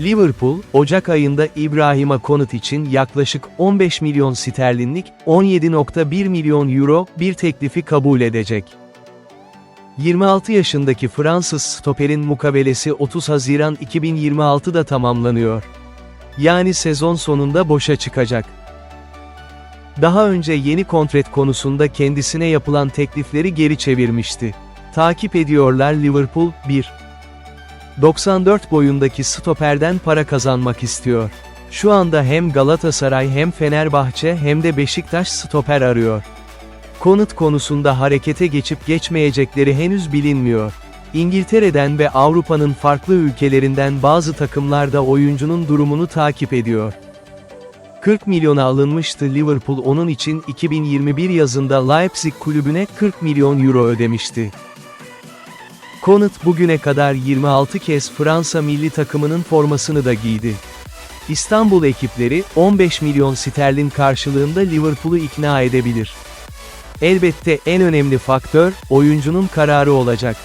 Liverpool, Ocak ayında İbrahima Konut için yaklaşık 15 milyon sterlinlik, 17.1 milyon euro bir teklifi kabul edecek. 26 yaşındaki Fransız stoperin mukabelesi 30 Haziran 2026'da tamamlanıyor. Yani sezon sonunda boşa çıkacak. Daha önce yeni kontrat konusunda kendisine yapılan teklifleri geri çevirmişti. Takip ediyorlar Liverpool, 1. 94 boyundaki stoperden para kazanmak istiyor. Şu anda hem Galatasaray hem Fenerbahçe hem de Beşiktaş stoper arıyor. Konut konusunda harekete geçip geçmeyecekleri henüz bilinmiyor. İngiltere'den ve Avrupa'nın farklı ülkelerinden bazı takımlar da oyuncunun durumunu takip ediyor. 40 milyona alınmıştı Liverpool onun için 2021 yazında Leipzig kulübüne 40 milyon euro ödemişti. Konut bugüne kadar 26 kez Fransa milli takımının formasını da giydi. İstanbul ekipleri 15 milyon sterlin karşılığında Liverpool'u ikna edebilir. Elbette en önemli faktör oyuncunun kararı olacak.